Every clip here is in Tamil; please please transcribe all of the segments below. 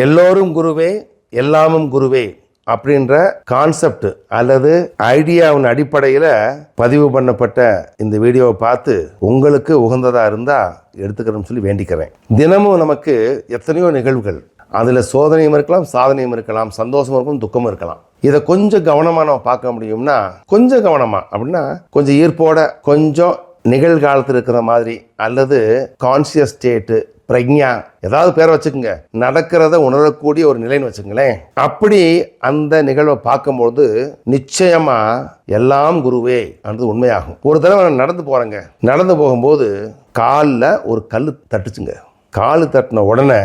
எல்லோரும் குருவே எல்லாமும் குருவே அப்படின்ற கான்செப்ட் அல்லது ஐடியாவின் அடிப்படையில் பதிவு பண்ணப்பட்ட இந்த வீடியோவை பார்த்து உங்களுக்கு உகந்ததாக இருந்தால் எடுத்துக்கிறேன்னு சொல்லி வேண்டிக்கிறேன். தினமும் நமக்கு எத்தனையோ நிகழ்வுகள். அதில் சோதனையும் இருக்கலாம் சாதனையும் இருக்கலாம் சந்தோஷமும் இருக்கும் துக்கமும் இருக்கலாம். இதை கொஞ்சம் கவனமாக நம்ம பார்க்க முடியும்னா கொஞ்சம் கவனமாக அப்படின்னா கொஞ்சம் ஈர்ப்போட கொஞ்சம் நிகழ்காலத்தில் இருக்கிற மாதிரி அல்லது கான்சியஸ் ஸ்டேட்டு பிரக்ஞா ஏதாவது பேரை வச்சுக்கோங்க. நடக்கிறத உணரக்கூடிய ஒரு நிலைன்னு வச்சுக்கங்களேன். அப்படி அந்த நிகழ்வை பார்க்கும்போது நிச்சயமா எல்லாம் குருவே அது உண்மையாகும். ஒரு தடவை நான் நடந்து போறேங்க. நடந்து போகும்போது காலில் ஒரு கல் தட்டுச்சுங்க. கால் தட்டின உடனே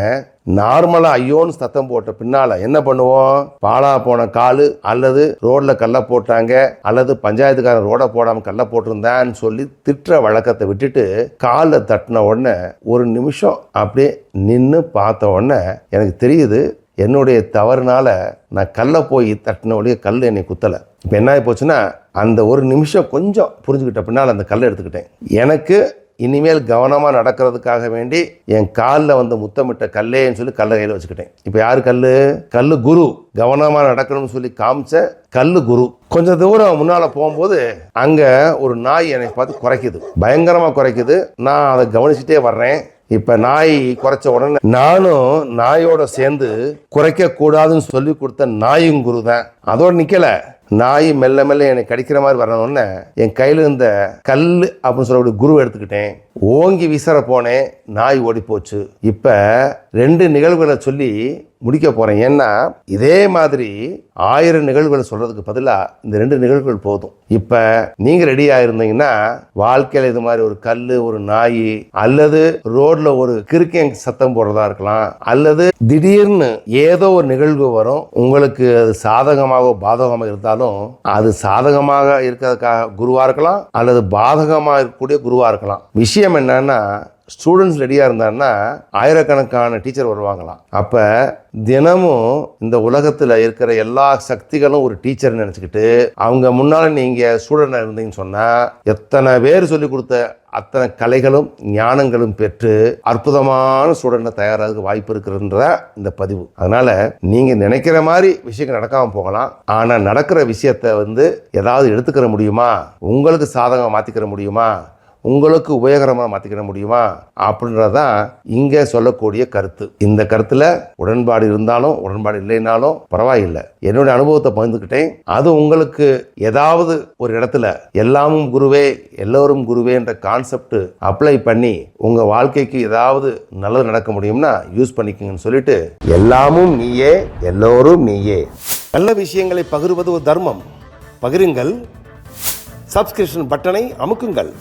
நார்மலாக ஐயோன்னு சத்தம் போட்ட பின்னால் என்ன பண்ணுவோம்? பாலா போன காலு அல்லது ரோட்டில் கல்லை போட்டாங்க அல்லது பஞ்சாயத்துக்காரன் ரோடை போடாமல் கல்லை போட்டிருந்தான்னு சொல்லி திட்டுற வழக்கத்தை விட்டுட்டு காலில் தட்டின உடனே ஒரு நிமிஷம் அப்படியே நின்று பார்த்த உடனே எனக்கு தெரியுது என்னுடைய தவறுனால நான் கல்லை போய் தட்டின ஒழிய கல் என்னை குத்தலை. இப்போ என்ன ஆகி போச்சுன்னா அந்த ஒரு நிமிஷம் கொஞ்சம் புரிஞ்சுக்கிட்ட பின்னால் அந்த கல்லை எடுத்துக்கிட்டேன். எனக்கு இனிமேல் கவனமாக நடக்கிறதுக்காக வேண்டி என் காலில் வந்து முத்தமிட்ட கல்லேன்னு சொல்லி கல்லை கையில் வச்சுக்கிட்டேன். இப்போ யார் கல் கல் குரு. கவனமாக நடக்கணும்னு சொல்லி காமிச்ச கல் குரு. கொஞ்சம் தூரம் முன்னால் போகும்போது அங்கே ஒரு நாய் என்னை பார்த்து குறைக்குது. பயங்கரமாக குறைக்குது. நான் அதை கவனிச்சுட்டே வர்றேன். இப்போ நாய் குறைச்ச உடனே நானும் நாயோட சேர்ந்து குறைக்க கூடாதுன்னு சொல்லி கொடுத்த நாயும் குரு தான் அதோட நிற்கலை நாய் மெல்ல மெல்ல என்னை கடிக்கிற மாதிரி வரணும்னு என் கையில் இருந்த கல் அப்படின்னு சொல்லக்கூடிய குரு எடுத்துக்கிட்டேன். ஓங்கி வீசற போனேன். நாய் ஓடி போச்சு இப்போ ரெண்டு நிகழ்வுகளை சொல்லி முடிக்க போகிறேன் ஏன்னா இதே மாதிரி ஆயிரம் நிகழ்வுகளை சொல்கிறதுக்கு பதிலாக இந்த ரெண்டு நிகழ்வுகள் போதும். இப்போ நீங்கள் ரெடியாக இருந்தீங்கன்னா வாழ்க்கையில் இது மாதிரி ஒரு கல் ஒரு நாய் அல்லது ரோடில் ஒரு கிறுக்கன் சத்தம் போடுறதா இருக்கலாம் அல்லது திடீர்னு ஏதோ ஒரு நிகழ்வு வரும் உங்களுக்கு அது சாதகமாக பாதகமாக இருந்தாலும் அது சாதகமாக இருக்கிறதுக்காக குருவாக இருக்கலாம் அல்லது பாதகமாக இருக்கக்கூடிய குருவாக இருக்கலாம். விஷயம் என்னன்னா ஸ்டூடெண்ட்ஸ் ரெடியாக இருந்தாங்கன்னா ஆயிரக்கணக்கான டீச்சர் வருவாங்களாம். அப்போ தினமும் இந்த உலகத்தில் இருக்கிற எல்லா சக்திகளும் ஒரு டீச்சர் நினச்சிக்கிட்டு அவங்க முன்னால் நீங்கள் ஸ்டூடெண்டாக இருந்தீங்கன்னு சொன்னால் எத்தனை பேர் சொல்லி கொடுத்த அத்தனை கலைகளும் ஞானங்களும் பெற்று அற்புதமான ஸ்டூடெண்ட்டை தயாராக வாய்ப்பு இருக்கிறன்ற இந்த பதிவு. அதனால் நீங்கள் நினைக்கிற மாதிரி விஷயங்கள் நடக்காமல் போகலாம். ஆனால் நடக்கிற விஷயத்தை வந்து ஏதாவது எடுத்துக்கிற முடியுமா? உங்களுக்கு சாதகம் மாற்றிக்கிற முடியுமா? உங்களுக்கு உபயோகரமாக மாற்றிக்கிட முடியுமா? அப்படின்றதான் இங்கே சொல்லக்கூடிய கருத்து. இந்த கருத்தில் உடன்பாடு இருந்தாலும் உடன்பாடு இல்லைனாலும் பரவாயில்லை. என்னுடைய அனுபவத்தை பகிர்ந்துக்கிட்டேன். அது உங்களுக்கு ஏதாவது ஒரு இடத்துல எல்லாமும் குருவே எல்லோரும் குருவேன்ற கான்செப்ட் அப்ளை பண்ணி உங்கள் வாழ்க்கைக்கு ஏதாவது நல்லது நடக்க முடியும்னா யூஸ் பண்ணிக்கோங்கன்னு சொல்லிட்டு எல்லாமும் நீயே எல்லோரும் நீயே. நல்ல விஷயங்களை பகிர்வது ஒரு தர்மம். பகிருங்கள். சப்ஸ்கிரிப்ஷன் பட்டனை அமுக்குங்கள்.